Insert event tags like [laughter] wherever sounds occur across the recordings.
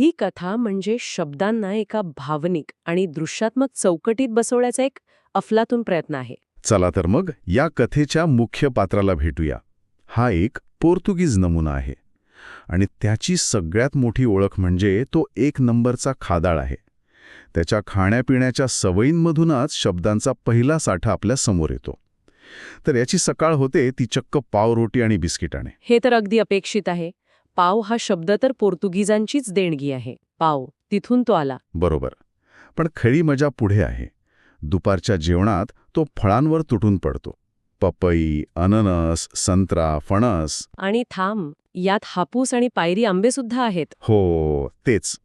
ही कथा म्हणजे शब्दांना एका भावनिक आणि दृश्यात्मक चौकटीत बसवण्याचा एक अफलातून प्रयत्न आहे. चला तर मग या कथेच्या मुख्य पात्राला भेटूया. हा एक पोर्तुगीज नमुना आहे आणि त्याची सगळ्यात मोठी ओळख म्हणजे तो एक नंबरचा खादाळ आहे. त्याच्या खाण्यापिण्याच्या सवयींमधूनच शब्दांचा पहिला साठा आपल्यासमोर येतो. तर याची सकाळ होते ती चक्क पावरोटी आणि बिस्किटाने. हे तर अगदी अपेक्षित आहे. पाव हा शब्द तर पोर्तुगीजांचीच देणगी आहे. पाव तिथून तो आला. बरोबर. पण खरी मजा पुढे आहे. दुपारच्या जेवणात तो फळांवर तुटून पडतो. पपई अननस संत्रा फणस. आणि थांब यात हापूस आणि पायरी आंबे सुद्धा आहेत. हो तेच.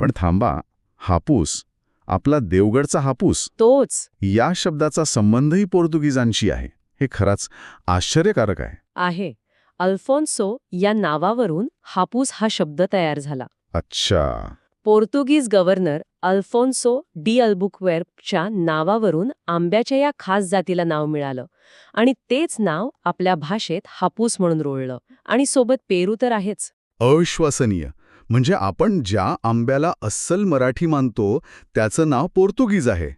पण थांबा हापूस आपला देवगडचा हापूस. तोच. या शब्दाचा संबंधही पोर्तुगीजांशी आहे. हे खराच आश्चर्यकारक आहे. आहे. अल्फोन्सो या नावावरून हापूस हा शब्द तयार झाला. अच्छा. पोर्तुगीज गव्हर्नर अल्फोन्सो डी अल्बुक्वेर्कच्या नावावरून आंब्याच्या या खास जातीला नाव मिळालं आणि तेच नाव आपल्या भाषेत हापूस म्हणून रोळलं. आणि सोबत पेरू तर आहेच. अविश्वसनीय. म्हणजे आपण ज्या आंब्याला अस्सल मराठी मानतो त्याचं नाव पोर्तुगीज आहे.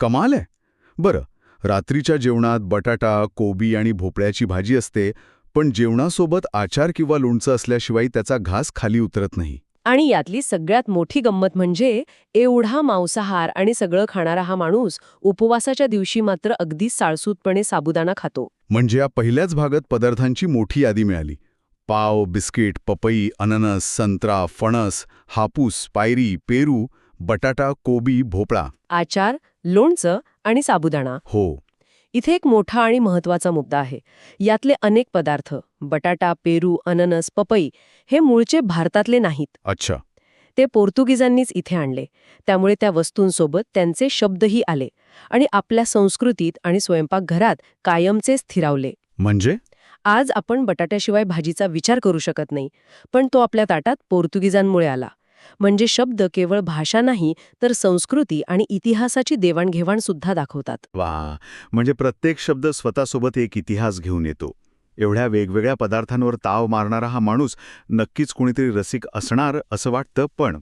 कमाल आहे. बरं रात्रीच्या जेवणात बटाटा कोबी आणि भोपळ्याची भाजी असते पण जेवणासोबत आचार किंवा लोणचं असल्याशिवाय त्याचा घास खाली उतरत नाही. आणि यातली सगळ्यात मोठी गंमत म्हणजे एवढा मांसाहार आणि सगळं खाणारा हा माणूस उपवासाच्या दिवशी मात्र अगदी साळसूतपणे साबुदाणा खातो. म्हणजे या पहिल्याच भागात पदार्थांची मोठी यादी मिळाली. पाव बिस्किट पपई अननस संत्रा फणस हापूस पायरी पेरू बटाटा कोबी भोपळा. आचार लोणचं आणि साबुदाणा. हो. इथे एक मोठा आणि महत्त्वाचा मुद्दा आहे. यातले अनेक पदार्थ बटाटा पेरू अननस पपई हे मूळचे भारतातले नाहीत. अच्छा. ते पोर्तुगीजांनीच इथे आणले. त्यामुळे त्या वस्तूंसोबत त्यांचे शब्दही आले आणि आपल्या संस्कृतीत आणि स्वयंपाकघरात कायमचे स्थिरावले. म्हणजे? आज आपण बटाट्याशिवाय भाजीचा विचार करू शकत नाही पण तो आपल्या ताटात पोर्तुगीजांमुळे आला. म्हणजे शब्द केवळ भाषा नाही तर संस्कृती आणि इतिहासाची देवाणघेवाण सुद्धा दाखवतात. वा म्हणजे प्रत्येक शब्द स्वतःसोबत एक इतिहास घेऊन येतो. एवढ्या वेगवेगळ्या पदार्थांवर ताव मारणारा हा माणूस नक्कीच कुणीतरी रसिक असणार असं वाटतं पण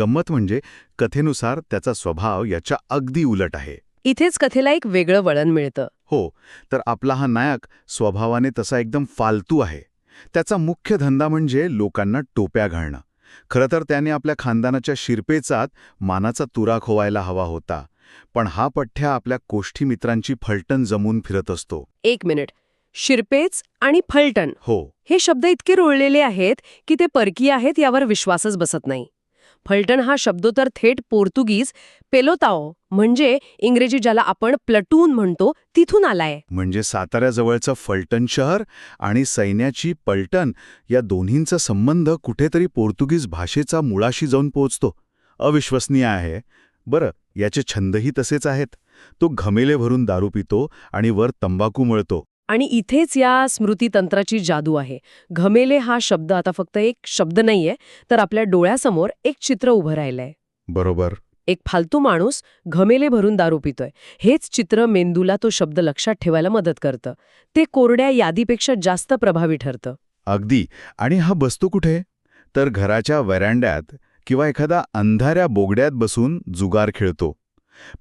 गंमत म्हणजे कथेनुसार त्याचा स्वभाव याच्या अगदी उलट आहे. इथेच कथेला एक वेगळं वळण मिळतं. हो तर आपला हा नायक स्वभावाने तसा एकदम फालतू आहे. त्याचा मुख्य धंदा म्हणजे लोकांना टोप्या घालणं. खरं तर त्याने आपल्या खानदानाच्या शिरपेचात मानाचा तुरा खोवायला हवा होता पण हा पठ्ठ्या आपल्या कोष्ठी मित्रांची फलटण जमून फिरत असतो. एक मिनिट. शिरपेच आणि फलटण हो. हे शब्द इतके रुळलेले आहेत की ते परकीय आहेत यावर विश्वासच बसत नाही. फलटण हा शब्द तर थेट पोर्तुगीज पेलोताओ म्हणजे इंग्रजी ज्याला आपण प्लटून म्हणतो तिथून आलाय. म्हणजे साताऱ्याजवळचं फलटण शहर आणि सैन्याची पलटण या दोन्हींचा संबंध कुठेतरी पोर्तुगीज भाषेचा मुळाशी जाऊन पोहोचतो. अविश्वसनीय आहे. बरं याचे छंदही तसेच आहेत. तो घमेले भरून दारू पितो आणि वर तंबाखू मळतो. आणि इथेच या स्मृतीतंत्राची जादू आहे. घमेले हा शब्द आता फक्त एक शब्द नाहीये तर आपल्या डोळ्यासमोर एक चित्र उभं राहिलंय. बरोबर. एक फालतू माणूस घमेले भरून दारू पितोय. हेच चित्र मेंदूला तो शब्द लक्षात ठेवायला मदत करतं. ते कोरड्या यादीपेक्षा जास्त प्रभावी ठरतं. अगदी. आणि हा बसतो कुठे? तर घराच्या वॅरांड्यात किंवा एखादा अंधाऱ्या बोगड्यात बसून जुगार खेळतो.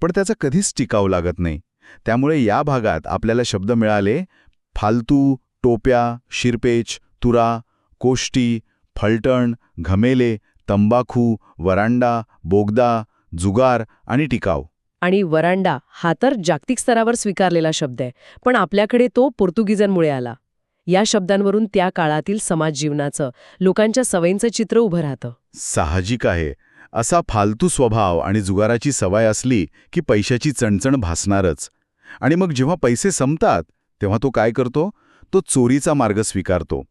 पण त्याचा कधीच टिकाव लागत नाही. त्यामुळे या भागात आपल्याला शब्द मिळाले फालतू टोप्या शिरपेच तुरा कोष्टी फलटण घमेले तंबाखू वरांडा बोगदा जुगार आणि टिकाव आणि वरांडा हा तर जागतिक स्तरावर स्वीकारलेला शब्द आहे पण आपल्याकडे तो पोर्तुगीजांमुळे आला. या शब्दांवरून त्या काळातील समाज जीवनाचं लोकांच्या सवयींचं चित्र उभं राहतं. साहजिक आहे. असा फालतू स्वभाव आणि जुगाराची सवय असली की पैशाची चणचण भासणारच. आणि मग जेव्हा पैसे संपतात तेव्हा तो काय करतो? तो चोरीचा मार्ग स्वीकारतो.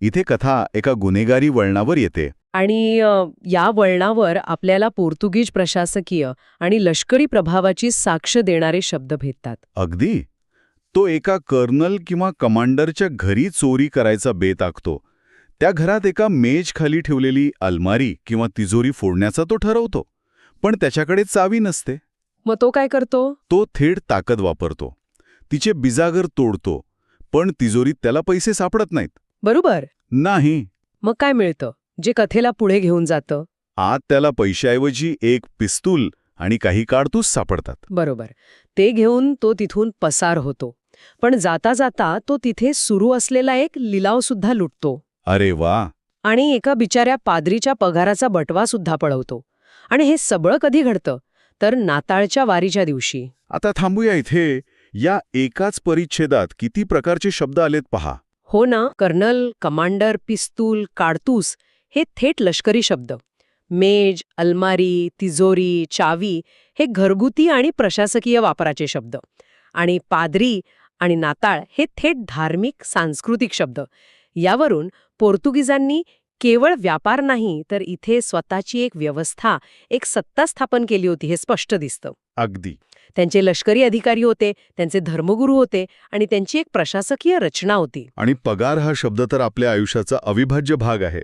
इथे कथा एका गुन्हेगारी वळणावर येते. आणि या वळणावर आपल्याला पोर्तुगीज प्रशासकीय आणि लष्करी प्रभावाची साक्ष देणारे शब्द भेटतात. अगदी. तो एका कर्नल किंवा कमांडरच्या घरी चोरी करायचा बेत आखतो. त्या घरात एका मेज खाली ठेवलेली अलमारी किंवा तिजोरी फोडण्याचा तो ठरवतो. पण त्याच्याकडे चावी नसते. मग तो काय करतो? तो थेट ताकद वापरतो. तिचे बिजागर तोडतो पण तिजोरीत त्याला पैसे सापडत नाहीत. बरोबर. नाही. मग काय मिळतं? जे कथेला पुढे घेऊन जातं? आत त्याला पैशाऐवजी एक पिस्तूल आणि काही काडतूस सापडतात. बरोबर. ते घेऊन तो तिथून पसार होतो. पण जाता जाता तो तिथे सुरू असलेला एक लिलाव सुद्धा लुटतो. अरे वा! आणि एका बिचाऱ्या पादरीच्या पगाराचा बटवा सुद्धा पळवतो. आणि हे सगळं कधी घडतं? तर नाताळच्या वारीच्या दिवशी. आता थांबूया इथे. या एकाच परिच्छेदात किती प्रकारचे शब्द आलेत पहा. हो ना कर्नल कमांडर पिस्तूल काडतूस हे थेट लष्करी शब्द. मेज अलमारी तिजोरी चावी हे घरगुती आणि प्रशासकीय वापराचे शब्द. आणि पादरी आणि नाताळ हे थेट धार्मिक सांस्कृतिक शब्द. यावरून पोर्तुगीजांनी केवळ व्यापार नाही तर इथे स्वतःची एक व्यवस्था एक सत्ता स्थापन केली होती हे स्पष्ट दिसतं. अगदी. त्यांचे लष्करी अधिकारी होते त्यांचे धर्मगुरू होते आणि त्यांची एक प्रशासकीय रचना होती. आणि पगार हा शब्द तर आपल्या आयुष्याचा अविभाज्य भाग आहे.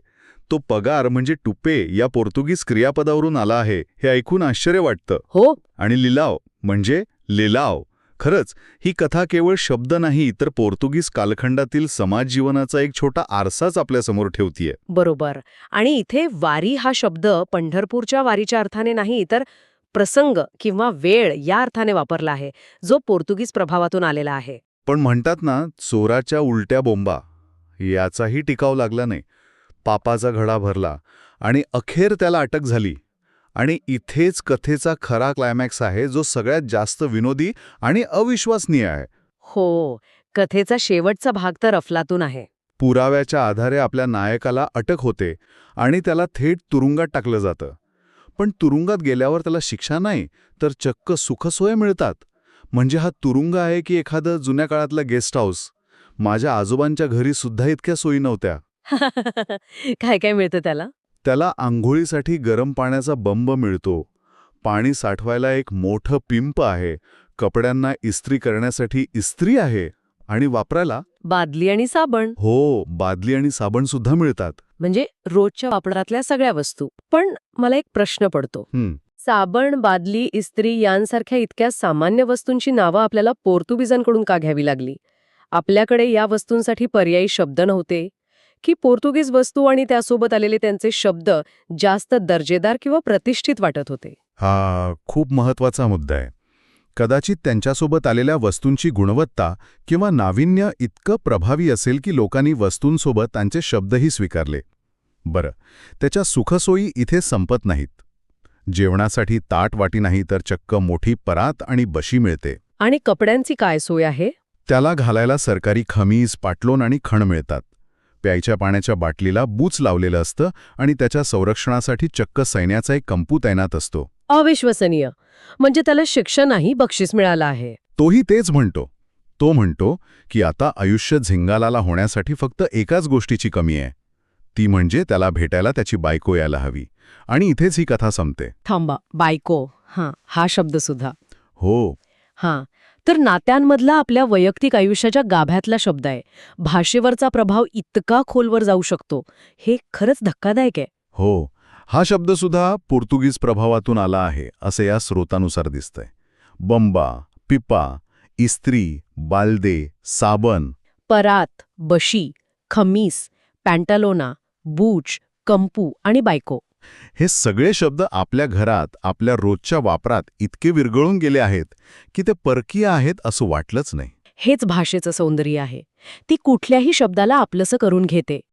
तो पगार म्हणजे टुपे या पोर्तुगीज क्रियापदावरून आला आहे हे ऐकून आश्चर्य वाटतं. हो. आणि लिलाव म्हणजे लिलाव. खरंच ही कथा केवळ शब्द नाही तर पोर्तुगीज कालखंडातील समाज जीवनाचा एक छोटा आरसाच आपल्यासमोर ठेवतीये. बरोबर. आणि इथे वारी हा शब्द पंढरपूरच्या वारीच्या अर्थाने नाही तर प्रसंग किंवा वेळ या अर्थाने वापरला आहे जो पोर्तुगीज प्रभावातून आलेला आहे. पण म्हणतात ना चोराच्या उलट्या बोंबा याचाही टिकाव लागला नाही. पापाचा घडा भरला आणि अखेर त्याला अटक झाली. आणि इथेच कथेचा खरा क्लायमॅक्स आहे जो सगळ्यात जास्त विनोदी आणि अविश्वसनीय आहे. हो कथेचा शेवटचा भाग तर अफलातून आहे. पुराव्याच्या आधारे आपल्या नायकाला अटक होते आणि त्याला थेट तुरुंगात टाकलं जातं. पण तुरुंगात गेल्यावर त्याला शिक्षा नाही तर चक्क सुखसोय मिळतात. म्हणजे हा तुरुंग आहे की एखादं जुन्या काळातलं गेस्ट हाऊस? माझ्या आजोबांच्या घरी सुद्धा इतक्या सोयी नव्हत्या. [laughs] काय काय मिळतं त्याला? त्याला आंघोळीसाठी गरम पाण्याचा बंब मिळतो. पाणी साठवायला एक मोठं पिंप आहे. कपड्यांना इस्त्री करण्यासाठी इस्त्री आहे. आणि वापरायला? बादली आणि साबण. हो बादली आणि साबण सुद्धा मिळतात. म्हणजे रोजच्या वापरातल्या सगळ्या वस्तू. पण मला एक प्रश्न पडतो. साबण बादली इस्त्री यांसारख्या इतक्या सामान्य वस्तूंची नावं आपल्याला पोर्तुगीजांकडून का घ्यावी लागली? आपल्याकडे या वस्तूंसाठी पर्यायी शब्द नव्हते? की पोर्तुगीज वस्तू आणि त्यासोबत आलेले त्यांचे शब्द जास्त दर्जेदार किंवा प्रतिष्ठित वाटत होते? हा खूप महत्त्वाचा मुद्दा आहे. कदाचित त्यांच्यासोबत आलेल्या वस्तूंची गुणवत्ता किंवा नाविन्य इतकं प्रभावी असेल की लोकांनी वस्तूंसोबत त्यांचे शब्दही स्वीकारले. बरं त्याच्या सुखसोयी इथे संपत नाहीत. जेवणासाठी ताट वाटी नाही तर चक्क मोठी परात आणि बशी मिळते. आणि कपड्यांची काय सोय आहे? त्याला घालायला सरकारी खमीज पाटलोन आणि खण मिळतात. प्यायच्या पाण्याच्या बाटलीला बूच लावलेलं असतं आणि त्याच्या संरक्षणासाठी चक्क सैन्याचा एक कंपू तैनात असतो. अविश्वसनीय. म्हणजे त्याला शिक्षणही बक्षीस मिळालं आहे. तोही तेच म्हणतो. तो म्हणतो की आता आयुष्य झिंगालाला होण्यासाठी फक्त एकाच गोष्टीची कमी आहे. ती म्हणजे त्याला भेटायला त्याची बायको यायला हवी. आणि इथेच ही कथा संपते. थांबा बायको. हां हा शब्द सुद्धा. हो. हां तर नात्यांमधला आपल्या वैयक्तिक आयुष्याच्या गाभ्यातला शब्द आहे. भाषेवरचा प्रभाव इतका खोलवर जाऊ शकतो. हे खरंच धक्कादायक आहे. हो. हा शब्दसुद्धा पोर्तुगीज प्रभावातून आला आहे असे या स्रोतानुसार दिसतंय. बंबा पिपा इस्त्री बालदे साबण. परात बशी खमीस पॅन्टालोना बूच कंपू आणि बायको. हे सगळे शब्द आपल्या घरात आपल्या रोजच्या वापरात इतके विरघळून गेले आहेत की ते परकीय आहेत असं वाटलंच नाही. हेच भाषेचं सौंदर्य आहे. ती कुठल्याही शब्दाला आपलंसं करून घेते.